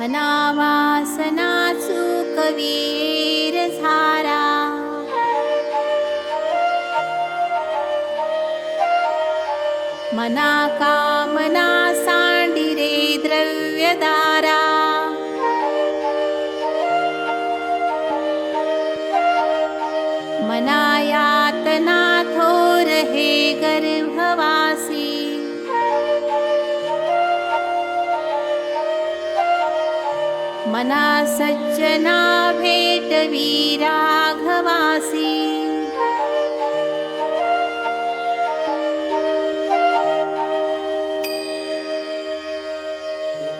मनावासना कवीर झारा मना कामना सांडिरे द्रव्यदारा मनायातना थोर हे गर्भवासी मना सज्जना वीराघवासी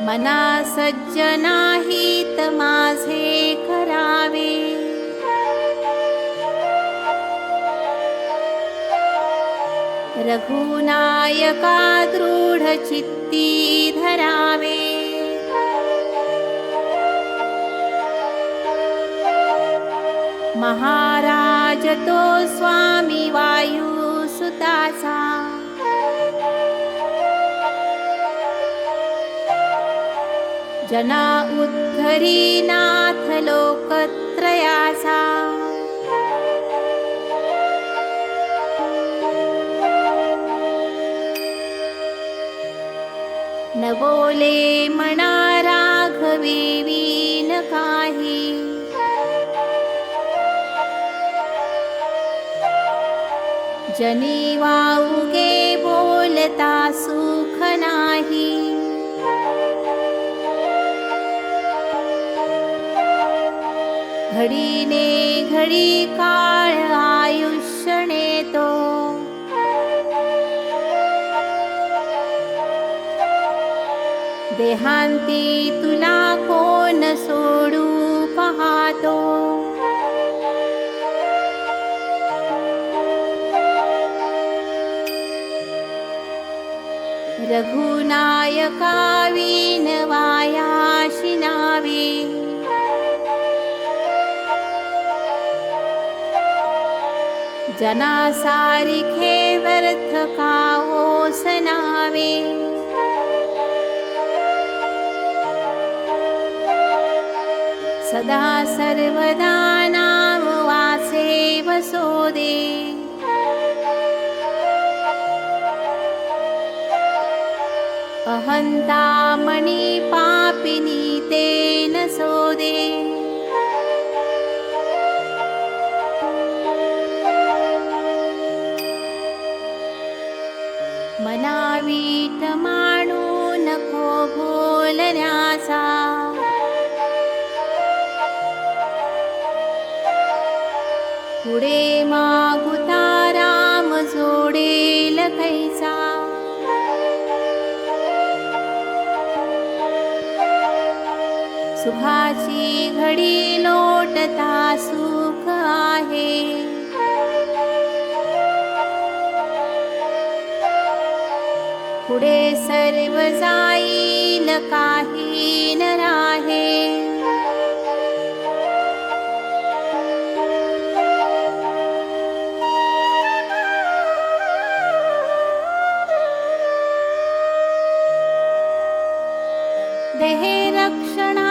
मना सज्जना हित माझे करावे। रघुनायका दृढचित्ती धरावे महाराज तो स्वामी वायुसुताचा जना उद्धरी नाथ लोकत्रयाचा न बोले मना राघवी न काही जनी वाऊगे बोलता सुख नाही। घडीने घडी काळ आयुष्यणे तो देहांती तुला कोण रघुनायका विनवायाशी नावे जना सारिखे व्यर्थ कावो सनावे सदा सर्वदा नाम वासे वसोदे अहन्ता मणि पापिनी तेन सोदे। मनावीट माणू नको बोलण्याचा पुढे मागुता राम जोडेल कैसा सुखाची घडी लोटता सुख आहे. पुढे सर्व जाईल काही न राहे. रक्षणा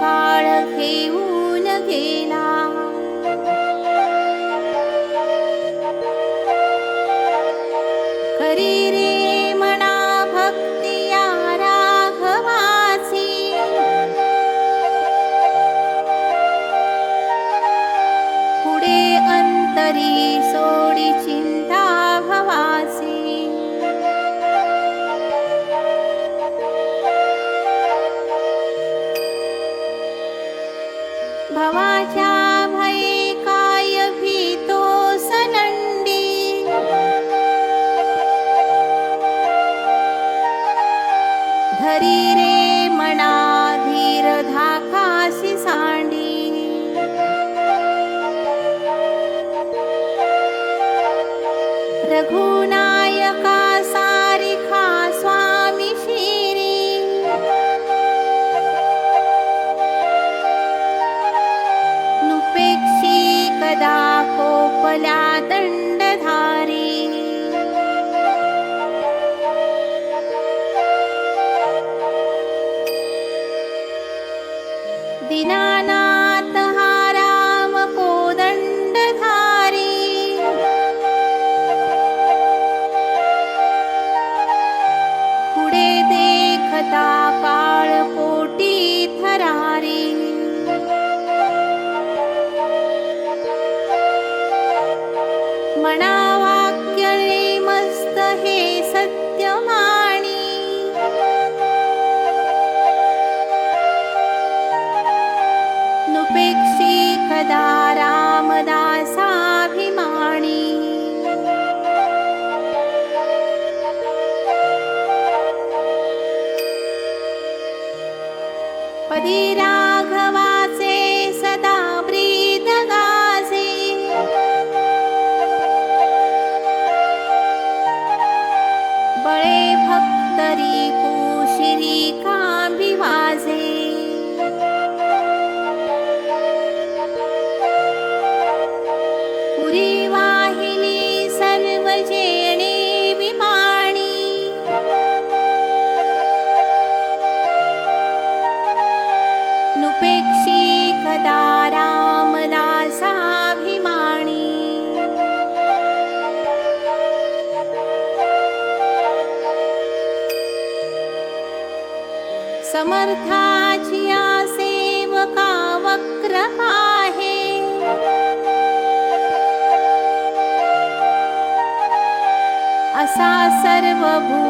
काळ घेऊन गेला करी रे मना भक्ती या राघवासी पुढे अंतरी सोडी भवाच्या dinana पदीरा समर्थाची या सेवका वक्र आहे असा सर्व भूमंडळी को